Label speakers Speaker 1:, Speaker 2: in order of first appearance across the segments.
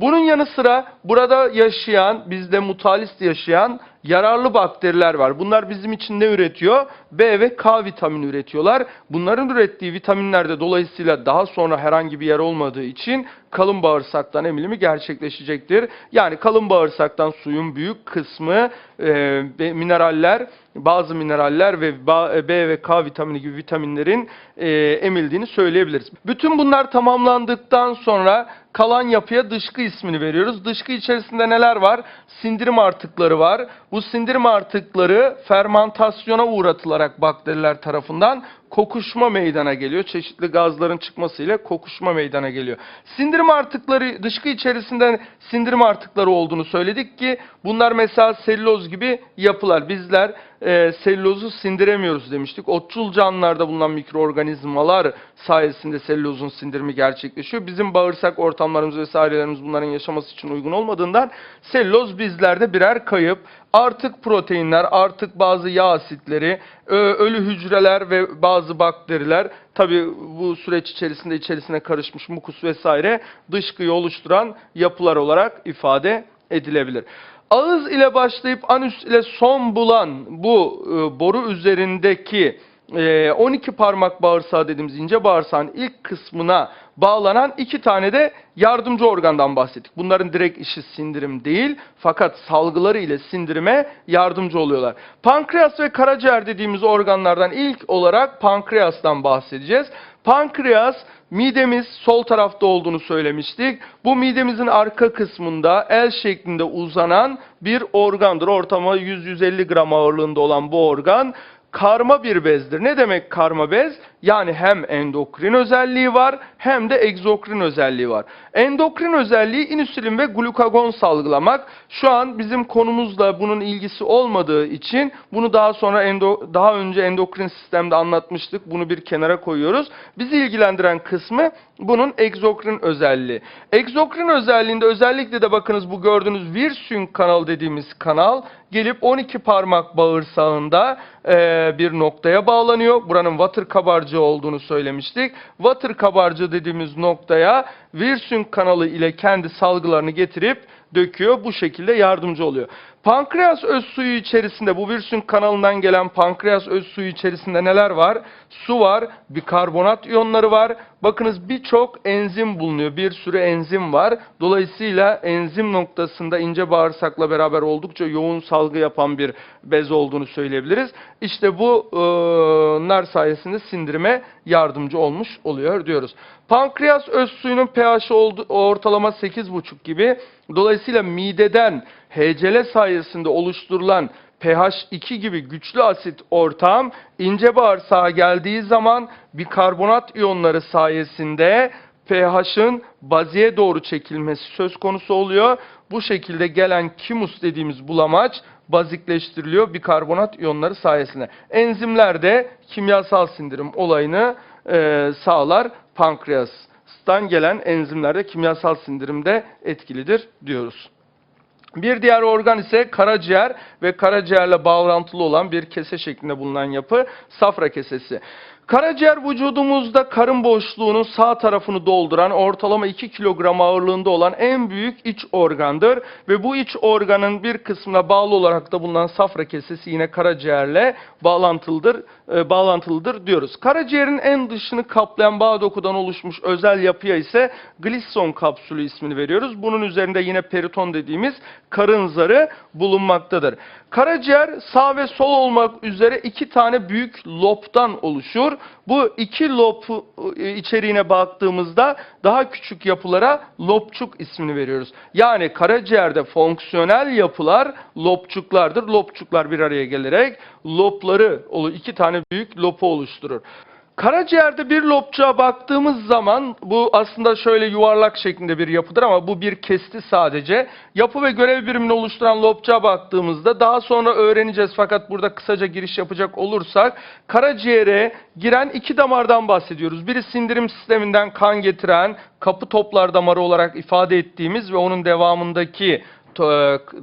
Speaker 1: Bunun yanı sıra burada yaşayan, bizde mutalist yaşayan yararlı bakteriler var. Bunlar bizim için ne üretiyor? B ve K vitamini üretiyorlar. Bunların ürettiği vitaminler de dolayısıyla daha sonra herhangi bir yer olmadığı için kalın bağırsaktan emilimi gerçekleşecektir. Yani kalın bağırsaktan suyun büyük kısmı e, mineraller, bazı mineraller ve ba- B ve K vitamini gibi vitaminlerin e, emildiğini söyleyebiliriz. Bütün bunlar tamamlandıktan sonra kalan yapıya dışkı ismini veriyoruz. Dışkı içerisinde neler var? Sindirim artıkları var. Bu sindirim artıkları fermantasyona uğratılarak bakteriler tarafından kokuşma meydana geliyor. Çeşitli gazların çıkmasıyla kokuşma meydana geliyor. Sindirim artıkları dışkı içerisinde sindirim artıkları olduğunu söyledik ki bunlar mesela selüloz gibi yapılar. Bizler e, selülozu sindiremiyoruz demiştik. Otçul canlılarda bulunan mikroorganizmalar sayesinde selülozun sindirimi gerçekleşiyor. Bizim bağırsak ortamlarımız vesairelerimiz bunların yaşaması için uygun olmadığından selüloz bizlerde birer kayıp. Artık proteinler, artık bazı yağ asitleri, ölü hücreler ve bazı bakteriler tabi bu süreç içerisinde içerisine karışmış mukus vesaire dışkıyı oluşturan yapılar olarak ifade edilebilir. Ağız ile başlayıp anüs ile son bulan bu e, boru üzerindeki 12 parmak bağırsağı dediğimiz ince bağırsağın ilk kısmına bağlanan iki tane de yardımcı organdan bahsettik. Bunların direkt işi sindirim değil fakat salgıları ile sindirime yardımcı oluyorlar. Pankreas ve karaciğer dediğimiz organlardan ilk olarak pankreastan bahsedeceğiz. Pankreas midemiz sol tarafta olduğunu söylemiştik. Bu midemizin arka kısmında el şeklinde uzanan bir organdır. Ortama 100-150 gram ağırlığında olan bu organ karma bir bezdir. Ne demek karma bez? Yani hem endokrin özelliği var hem de egzokrin özelliği var. Endokrin özelliği insülin ve glukagon salgılamak. Şu an bizim konumuzla bunun ilgisi olmadığı için bunu daha sonra endo, daha önce endokrin sistemde anlatmıştık. Bunu bir kenara koyuyoruz. Bizi ilgilendiren kısmı bunun egzokrin özelliği. Egzokrin özelliğinde özellikle de bakınız bu gördüğünüz Wirsung kanal dediğimiz kanal gelip 12 parmak bağırsağında eee, bir noktaya bağlanıyor. Buranın water kabarcığı olduğunu söylemiştik. Water kabarcığı dediğimiz noktaya Wirsung kanalı ile kendi salgılarını getirip döküyor. Bu şekilde yardımcı oluyor. Pankreas öz suyu içerisinde bu Wirsung kanalından gelen pankreas öz suyu içerisinde neler var? Su var, bikarbonat iyonları var. Bakınız birçok enzim bulunuyor. Bir sürü enzim var. Dolayısıyla enzim noktasında ince bağırsakla beraber oldukça yoğun salgı yapan bir bez olduğunu söyleyebiliriz. İşte bu e, nar sayesinde sindirime yardımcı olmuş oluyor diyoruz. Pankreas öz suyunun pH'i ortalama 8,5 gibi. Dolayısıyla mideden HCl sayesinde oluşturulan pH 2 gibi güçlü asit ortam ince bağırsağa geldiği zaman bikarbonat iyonları sayesinde pH'ın baziye doğru çekilmesi söz konusu oluyor. Bu şekilde gelen kimus dediğimiz bulamaç bazikleştiriliyor bikarbonat iyonları sayesinde. Enzimler de kimyasal sindirim olayını e, sağlar. Pankreastan gelen enzimler de kimyasal sindirimde etkilidir diyoruz. Bir diğer organ ise karaciğer ve karaciğerle bağlantılı olan bir kese şeklinde bulunan yapı safra kesesi. Karaciğer vücudumuzda karın boşluğunun sağ tarafını dolduran ortalama 2 kilogram ağırlığında olan en büyük iç organdır ve bu iç organın bir kısmına bağlı olarak da bulunan safra kesesi yine karaciğerle bağlantılıdır, e, bağlantılıdır diyoruz. Karaciğerin en dışını kaplayan bağ dokudan oluşmuş özel yapıya ise glisson kapsülü ismini veriyoruz. Bunun üzerinde yine periton dediğimiz karın zarı bulunmaktadır. Karaciğer sağ ve sol olmak üzere iki tane büyük lobdan oluşur. Bu iki lob e, içeriğine baktığımızda daha küçük yapılara lobçuk ismini veriyoruz. Yani karaciğerde fonksiyonel yapılar lobçuklardır. Lobçuklar bir araya gelerek lobları, iki tane büyük lopu oluşturur. Karaciğerde bir lobçuğa baktığımız zaman bu aslında şöyle yuvarlak şeklinde bir yapıdır ama bu bir kesti sadece. Yapı ve görev birimini oluşturan lobçuğa baktığımızda daha sonra öğreneceğiz fakat burada kısaca giriş yapacak olursak karaciğere giren iki damardan bahsediyoruz. Biri sindirim sisteminden kan getiren kapı toplar damarı olarak ifade ettiğimiz ve onun devamındaki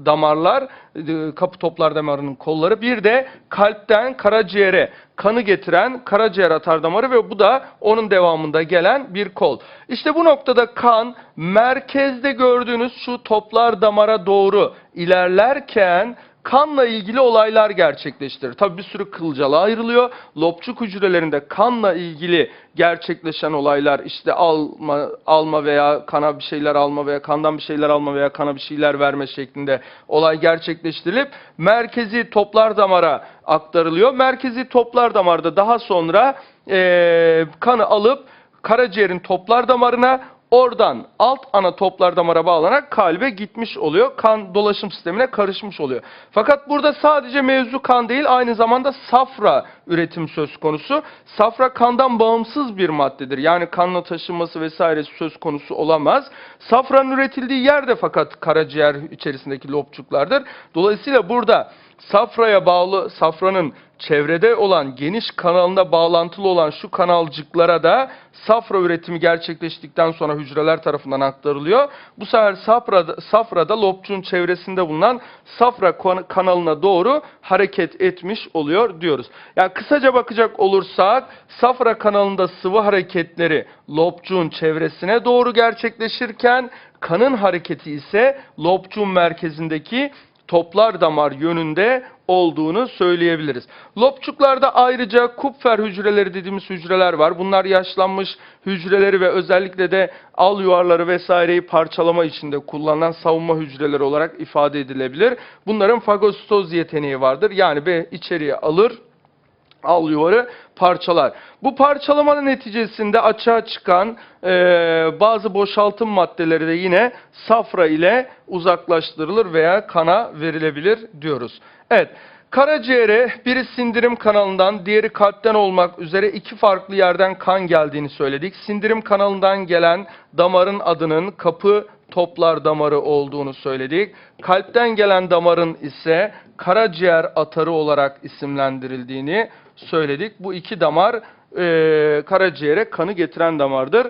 Speaker 1: damarlar, e, kapı toplar damarının kolları. Bir de kalpten karaciğere kanı getiren karaciğer atar damarı ve bu da onun devamında gelen bir kol. İşte bu noktada kan merkezde gördüğünüz şu toplar damara doğru ilerlerken kanla ilgili olaylar gerçekleştirir. Tabi bir sürü kılcala ayrılıyor. Lobçuk hücrelerinde kanla ilgili gerçekleşen olaylar işte alma, alma veya kana bir şeyler alma veya kandan bir şeyler alma veya kana bir şeyler verme şeklinde olay gerçekleştirilip merkezi toplar damara aktarılıyor. Merkezi toplar damarda daha sonra eee, kanı alıp karaciğerin toplar damarına oradan alt ana toplar damara bağlanarak kalbe gitmiş oluyor. Kan dolaşım sistemine karışmış oluyor. Fakat burada sadece mevzu kan değil aynı zamanda safra üretim söz konusu. Safra kandan bağımsız bir maddedir. Yani kanla taşınması vesaire söz konusu olamaz. Safranın üretildiği yer de fakat karaciğer içerisindeki lobçuklardır. Dolayısıyla burada safraya bağlı safranın çevrede olan geniş kanalına bağlantılı olan şu kanalcıklara da safra üretimi gerçekleştikten sonra hücreler tarafından aktarılıyor. Bu sefer safrada, safrada lobçuğun çevresinde bulunan safra kan- kanalına doğru hareket etmiş oluyor diyoruz. Yani kısaca bakacak olursak safra kanalında sıvı hareketleri lobçuğun çevresine doğru gerçekleşirken kanın hareketi ise lobçuğun merkezindeki toplar damar yönünde olduğunu söyleyebiliriz. Lobçuklarda ayrıca Kupfer hücreleri dediğimiz hücreler var. Bunlar yaşlanmış hücreleri ve özellikle de al yuvarları vesaireyi parçalama içinde kullanılan savunma hücreleri olarak ifade edilebilir. Bunların fagositoz yeteneği vardır. Yani be içeriye alır, al yuvarı parçalar. Bu parçalamanın neticesinde açığa çıkan e, bazı boşaltım maddeleri de yine safra ile uzaklaştırılır veya kana verilebilir diyoruz. Evet. Karaciğere biri sindirim kanalından, diğeri kalpten olmak üzere iki farklı yerden kan geldiğini söyledik. Sindirim kanalından gelen damarın adının kapı toplar damarı olduğunu söyledik. Kalpten gelen damarın ise karaciğer atarı olarak isimlendirildiğini söyledik. Bu iki damar e, karaciğere kanı getiren damardır.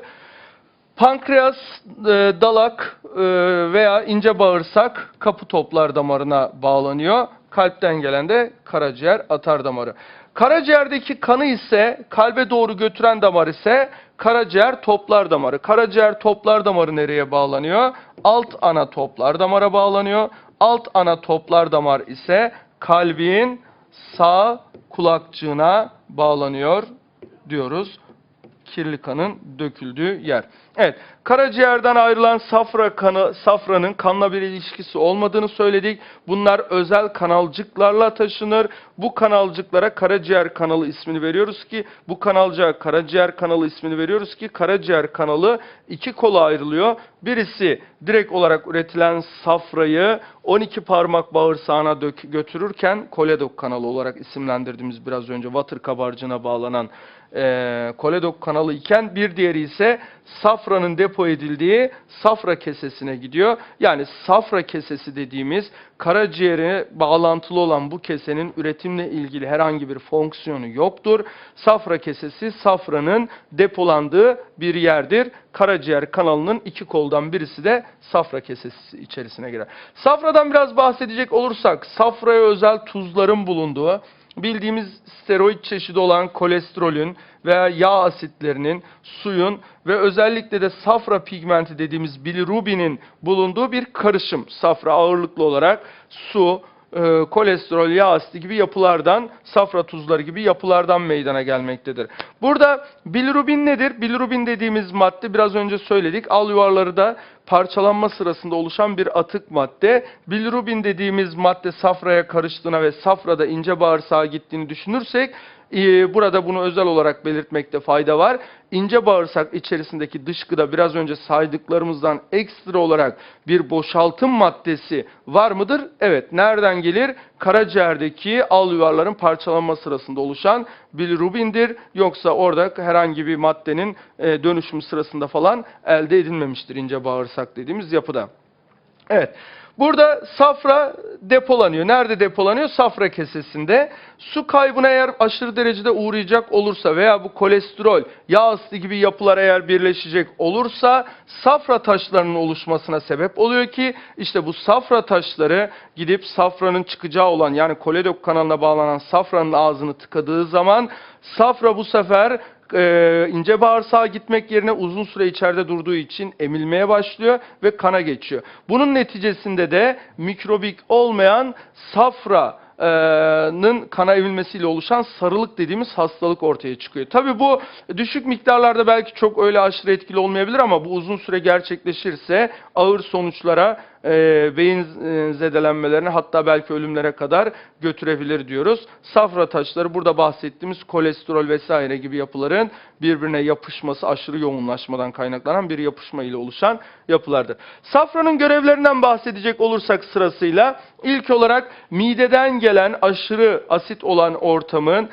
Speaker 1: Pankreas, e, dalak e, veya ince bağırsak kapı toplar damarına bağlanıyor. Kalpten gelen de karaciğer atar damarı. Karaciğerdeki kanı ise kalbe doğru götüren damar ise karaciğer toplar damarı. Karaciğer toplar damarı nereye bağlanıyor? Alt ana toplar damara bağlanıyor. Alt ana toplar damar ise kalbin sağ kulakçığına bağlanıyor diyoruz kirli kanın döküldüğü yer. Evet, karaciğerden ayrılan safra kanı, safranın kanla bir ilişkisi olmadığını söyledik. Bunlar özel kanalcıklarla taşınır. Bu kanalcıklara karaciğer kanalı ismini veriyoruz ki, bu kanalcığa karaciğer kanalı ismini veriyoruz ki, karaciğer kanalı iki kola ayrılıyor. Birisi direkt olarak üretilen safrayı 12 parmak bağırsağına dök, götürürken koledok kanalı olarak isimlendirdiğimiz biraz önce water kabarcığına bağlanan e, koledok kanalı iken bir diğeri ise safranın depo edildiği safra kesesine gidiyor. Yani safra kesesi dediğimiz karaciğere bağlantılı olan bu kesenin üretimle ilgili herhangi bir fonksiyonu yoktur. Safra kesesi safranın depolandığı bir yerdir. Karaciğer kanalının iki koldan birisi de safra kesesi içerisine girer. Safradan biraz bahsedecek olursak safraya özel tuzların bulunduğu bildiğimiz steroid çeşidi olan kolesterolün veya yağ asitlerinin, suyun ve özellikle de safra pigmenti dediğimiz bilirubinin bulunduğu bir karışım. Safra ağırlıklı olarak su, e, kolesterol, yağ asidi gibi yapılardan, safra tuzları gibi yapılardan meydana gelmektedir. Burada bilirubin nedir? Bilirubin dediğimiz madde biraz önce söyledik. Al yuvarları da parçalanma sırasında oluşan bir atık madde. Bilirubin dediğimiz madde safraya karıştığına ve safrada ince bağırsağa gittiğini düşünürsek ee, Burada bunu özel olarak belirtmekte fayda var. İnce bağırsak içerisindeki dışkıda biraz önce saydıklarımızdan ekstra olarak bir boşaltım maddesi var mıdır? Evet. Nereden gelir? Karaciğerdeki al yuvarların parçalanma sırasında oluşan bilirubindir. Yoksa orada herhangi bir maddenin e, dönüşüm sırasında falan elde edilmemiştir ince bağırsak dediğimiz yapıda. Evet. Burada safra depolanıyor. Nerede depolanıyor? Safra kesesinde. Su kaybına eğer aşırı derecede uğrayacak olursa veya bu kolesterol, yağ asidi gibi yapılar eğer birleşecek olursa safra taşlarının oluşmasına sebep oluyor ki işte bu safra taşları gidip safranın çıkacağı olan yani koledok kanalına bağlanan safranın ağzını tıkadığı zaman safra bu sefer e, ince bağırsağa gitmek yerine uzun süre içeride durduğu için emilmeye başlıyor ve kana geçiyor. Bunun neticesinde de mikrobik olmayan safranın kana emilmesiyle oluşan sarılık dediğimiz hastalık ortaya çıkıyor. Tabi bu düşük miktarlarda belki çok öyle aşırı etkili olmayabilir ama bu uzun süre gerçekleşirse ağır sonuçlara e, beyin zedelenmelerine hatta belki ölümlere kadar götürebilir diyoruz. Safra taşları burada bahsettiğimiz kolesterol vesaire gibi yapıların birbirine yapışması aşırı yoğunlaşmadan kaynaklanan bir yapışma ile oluşan yapılardır. Safranın görevlerinden bahsedecek olursak sırasıyla ilk olarak mideden gelen aşırı asit olan ortamın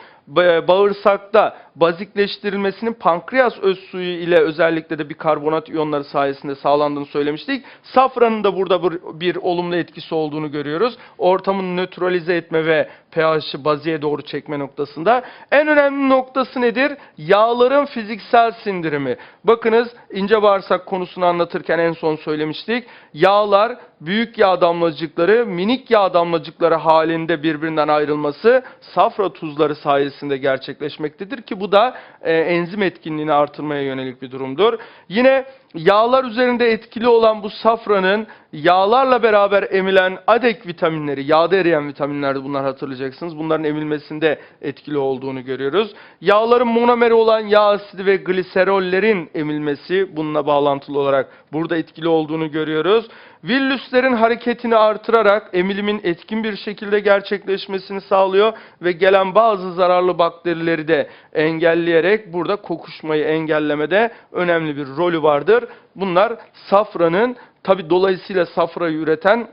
Speaker 1: bağırsakta bazikleştirilmesinin pankreas öz suyu ile özellikle de bir karbonat iyonları sayesinde sağlandığını söylemiştik. Safranın da burada bir, olumlu etkisi olduğunu görüyoruz. Ortamın nötralize etme ve pH'i baziye doğru çekme noktasında. En önemli noktası nedir? Yağların fiziksel sindirimi. Bakınız ince bağırsak konusunu anlatırken en son söylemiştik. Yağlar büyük yağ damlacıkları minik yağ damlacıkları halinde birbirinden ayrılması safra tuzları sayesinde gerçekleşmektedir ki bu da e, enzim etkinliğini artırmaya yönelik bir durumdur. Yine yağlar üzerinde etkili olan bu safranın yağlarla beraber emilen adek vitaminleri, yağda eriyen vitaminlerdi bunlar hatırlayacaksınız. Bunların emilmesinde etkili olduğunu görüyoruz. Yağların monomeri olan yağ asidi ve gliserollerin emilmesi bununla bağlantılı olarak burada etkili olduğunu görüyoruz. Villüslerin hareketini artırarak emilimin etkin bir şekilde gerçekleşmesini sağlıyor ve gelen bazı zararlı bakterileri de engelleyerek burada kokuşmayı engellemede önemli bir rolü vardır. Bunlar safranın tabi dolayısıyla safrayı üreten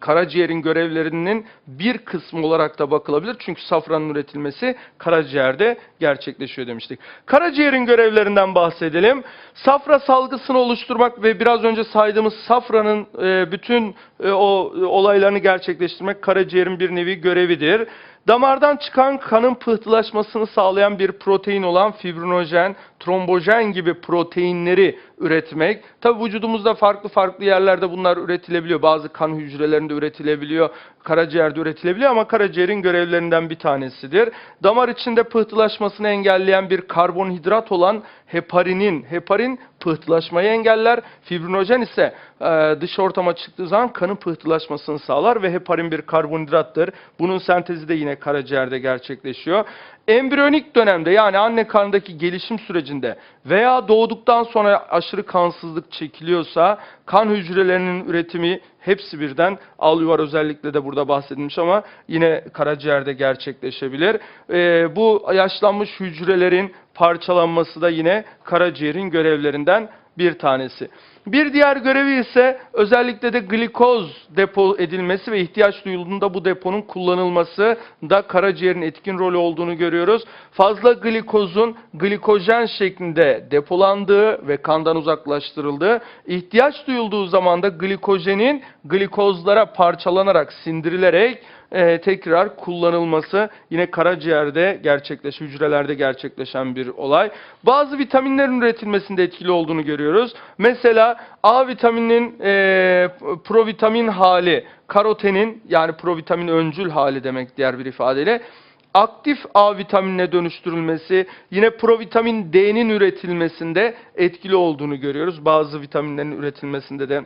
Speaker 1: karaciğerin görevlerinin bir kısmı olarak da bakılabilir. Çünkü safranın üretilmesi karaciğerde gerçekleşiyor demiştik. Karaciğerin görevlerinden bahsedelim. Safra salgısını oluşturmak ve biraz önce saydığımız safranın e, bütün e, o olaylarını gerçekleştirmek karaciğerin bir nevi görevidir. Damardan çıkan kanın pıhtılaşmasını sağlayan bir protein olan fibrinojen, trombojen gibi proteinleri üretmek. Tabi vücudumuzda farklı farklı yerlerde bunlar üretilebiliyor. Bazı kan hücrelerinde üretilebiliyor, karaciğerde üretilebiliyor ama karaciğerin görevlerinden bir tanesidir. Damar içinde pıhtılaşmasını engelleyen bir karbonhidrat olan heparinin, heparin pıhtılaşmayı engeller. Fibrinojen ise e, dış ortama çıktığı zaman kanın pıhtılaşmasını sağlar ve heparin bir karbonhidrattır. Bunun sentezi de yine karaciğerde gerçekleşiyor. Embriyonik dönemde yani anne karnındaki gelişim sürecinde veya doğduktan sonra aşırı kansızlık çekiliyorsa kan hücrelerinin üretimi hepsi birden alüvar özellikle de burada bahsedilmiş ama yine karaciğerde gerçekleşebilir. Ee, bu yaşlanmış hücrelerin parçalanması da yine karaciğerin görevlerinden bir tanesi. Bir diğer görevi ise özellikle de glikoz depo edilmesi ve ihtiyaç duyulduğunda bu deponun kullanılması da karaciğerin etkin rolü olduğunu görüyoruz. Fazla glikozun glikojen şeklinde depolandığı ve kandan uzaklaştırıldığı, ihtiyaç duyulduğu zaman da glikojenin glikozlara parçalanarak, sindirilerek e, tekrar kullanılması yine karaciğerde gerçekleş, hücrelerde gerçekleşen bir olay. Bazı vitaminlerin üretilmesinde etkili olduğunu görüyoruz. Mesela A vitaminin e, provitamin hali, karotenin yani provitamin öncül hali demek diğer bir ifadeyle aktif A vitaminine dönüştürülmesi, yine provitamin D'nin üretilmesinde etkili olduğunu görüyoruz. Bazı vitaminlerin üretilmesinde de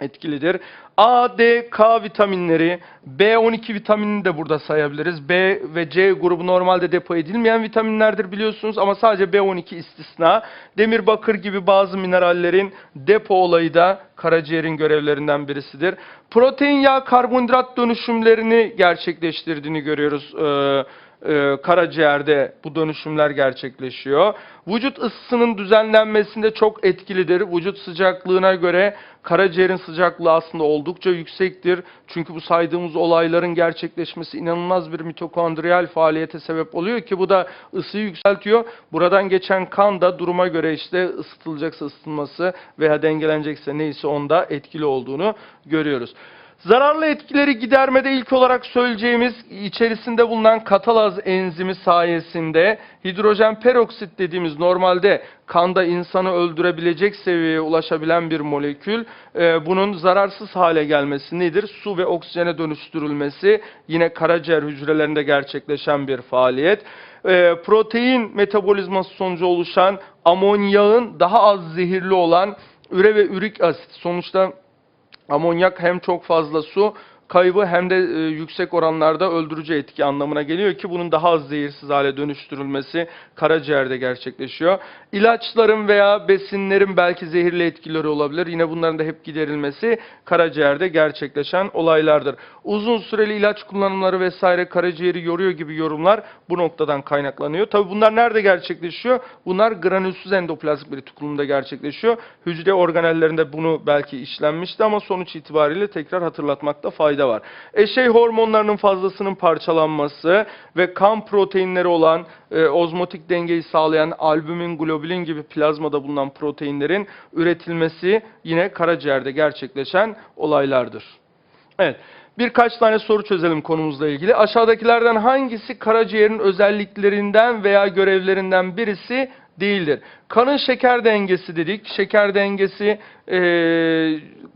Speaker 1: etkilidir. A, D, K vitaminleri, B12 vitaminini de burada sayabiliriz. B ve C grubu normalde depo edilmeyen vitaminlerdir biliyorsunuz ama sadece B12 istisna. Demir, bakır gibi bazı minerallerin depo olayı da karaciğerin görevlerinden birisidir. Protein, yağ, karbonhidrat dönüşümlerini gerçekleştirdiğini görüyoruz. Ee, e, karaciğerde bu dönüşümler gerçekleşiyor. Vücut ısısının düzenlenmesinde çok etkilidir. Vücut sıcaklığına göre karaciğerin sıcaklığı aslında oldukça yüksektir. Çünkü bu saydığımız olayların gerçekleşmesi inanılmaz bir mitokondriyal faaliyete sebep oluyor ki bu da ısıyı yükseltiyor. Buradan geçen kan da duruma göre işte ısıtılacaksa ısıtılması veya dengelenecekse neyse onda etkili olduğunu görüyoruz. Zararlı etkileri gidermede ilk olarak söyleyeceğimiz içerisinde bulunan katalaz enzimi sayesinde hidrojen peroksit dediğimiz normalde kanda insanı öldürebilecek seviyeye ulaşabilen bir molekül e, bunun zararsız hale gelmesi nedir? Su ve oksijene dönüştürülmesi yine karaciğer hücrelerinde gerçekleşen bir faaliyet. E, protein metabolizması sonucu oluşan amonyağın daha az zehirli olan üre ve ürik asit sonuçta Amonyak hem çok fazla su kaybı hem de e, yüksek oranlarda öldürücü etki anlamına geliyor ki bunun daha az zehirsiz hale dönüştürülmesi karaciğerde gerçekleşiyor. İlaçların veya besinlerin belki zehirli etkileri olabilir. Yine bunların da hep giderilmesi karaciğerde gerçekleşen olaylardır. Uzun süreli ilaç kullanımları vesaire karaciğeri yoruyor gibi yorumlar bu noktadan kaynaklanıyor. Tabi bunlar nerede gerçekleşiyor? Bunlar granülsüz endoplazmik retikulumda gerçekleşiyor. Hücre organellerinde bunu belki işlenmişti ama sonuç itibariyle tekrar hatırlatmakta fayda var. Eşey hormonlarının fazlasının parçalanması ve kan proteinleri olan e, ozmotik dengeyi sağlayan albümin, globulin gibi plazmada bulunan proteinlerin üretilmesi yine karaciğerde gerçekleşen olaylardır. Evet. Birkaç tane soru çözelim konumuzla ilgili. Aşağıdakilerden hangisi karaciğerin özelliklerinden veya görevlerinden birisi değildir? Kanın şeker dengesi dedik. Şeker dengesi e,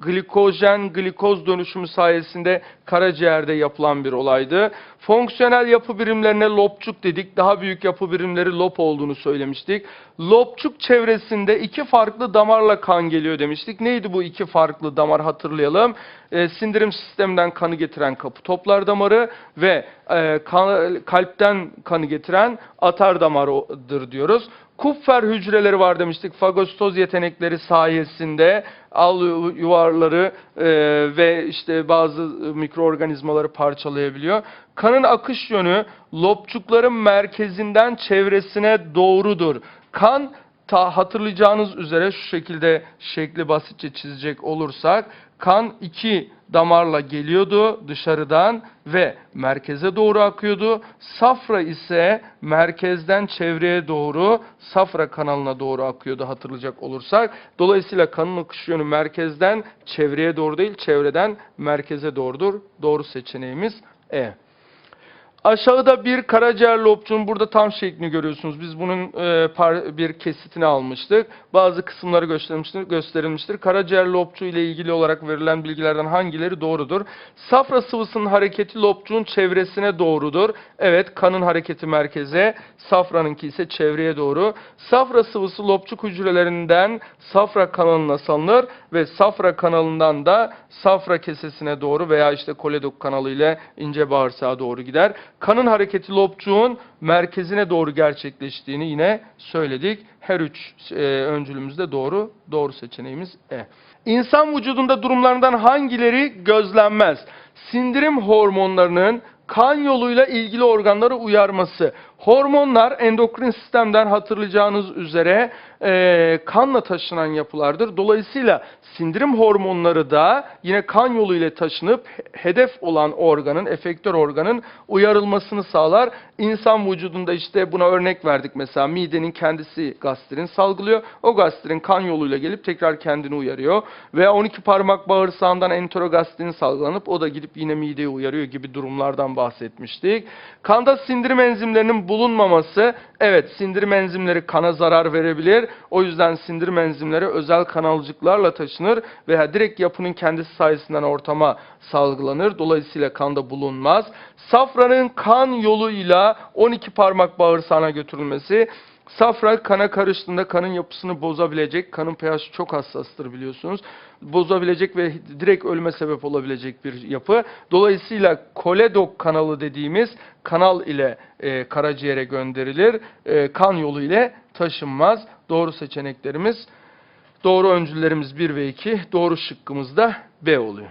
Speaker 1: glikojen glikoz dönüşümü sayesinde karaciğerde yapılan bir olaydı. Fonksiyonel yapı birimlerine lobçuk dedik. Daha büyük yapı birimleri lob olduğunu söylemiştik. Lobçuk çevresinde iki farklı damarla kan geliyor demiştik. Neydi bu iki farklı damar hatırlayalım. E, sindirim sisteminden kanı getiren kapı toplar damarı ve e, kan- kalpten kanı getiren atar damarıdır diyoruz. Kupfer hücreleri var demiştik. Fagostoz yetenekleri sayesinde al yuvarları e, ve işte bazı mikroorganizmaları parçalayabiliyor. Kanın akış yönü lobçukların merkezinden çevresine doğrudur. Kan ta hatırlayacağınız üzere şu şekilde şekli basitçe çizecek olursak kan iki damarla geliyordu dışarıdan ve merkeze doğru akıyordu. Safra ise merkezden çevreye doğru safra kanalına doğru akıyordu hatırlayacak olursak. Dolayısıyla kanın akış yönü merkezden çevreye doğru değil çevreden merkeze doğrudur. Doğru seçeneğimiz E. Aşağıda bir karaciğer lobçunun burada tam şeklini görüyorsunuz. Biz bunun e, bir kesitini almıştık. Bazı kısımları gösterilmiştir. gösterilmiştir. Karaciğer lobçu ile ilgili olarak verilen bilgilerden hangileri doğrudur? Safra sıvısının hareketi lobçunun çevresine doğrudur. Evet, kanın hareketi merkeze, safranınki ise çevreye doğru. Safra sıvısı lobçuk hücrelerinden safra kanalına salınır ve safra kanalından da safra kesesine doğru veya işte koledok kanalı ile ince bağırsağa doğru gider. Kanın hareketi lobçuğun merkezine doğru gerçekleştiğini yine söyledik. Her üç e, öncülümüzde doğru. Doğru seçeneğimiz E. İnsan vücudunda durumlarından hangileri gözlenmez? Sindirim hormonlarının kan yoluyla ilgili organları uyarması. Hormonlar endokrin sistemden hatırlayacağınız üzere e, kanla taşınan yapılardır. Dolayısıyla sindirim hormonları da yine kan yolu ile taşınıp hedef olan organın, efektör organın uyarılmasını sağlar. İnsan vücudunda işte buna örnek verdik mesela midenin kendisi gastrin salgılıyor. O gastrin kan yoluyla gelip tekrar kendini uyarıyor. Veya 12 parmak bağırsağından enterogastrin salgılanıp o da gidip yine mideyi uyarıyor gibi durumlardan bahsetmiştik. Kanda sindirim enzimlerinin bulunmaması, evet sindirim enzimleri kana zarar verebilir. O yüzden sindirim enzimleri özel kanalcıklarla taşınır veya direkt yapının kendisi sayesinden ortama salgılanır. Dolayısıyla kanda bulunmaz. Safranın kan yoluyla 12 parmak bağırsağına götürülmesi Safra kana karıştığında kanın yapısını bozabilecek, kanın pH çok hassastır biliyorsunuz. Bozabilecek ve direkt ölüme sebep olabilecek bir yapı. Dolayısıyla koledok kanalı dediğimiz kanal ile e, karaciğere gönderilir. E, kan yolu ile taşınmaz. Doğru seçeneklerimiz, doğru öncüllerimiz 1 ve 2, doğru şıkkımız da B oluyor.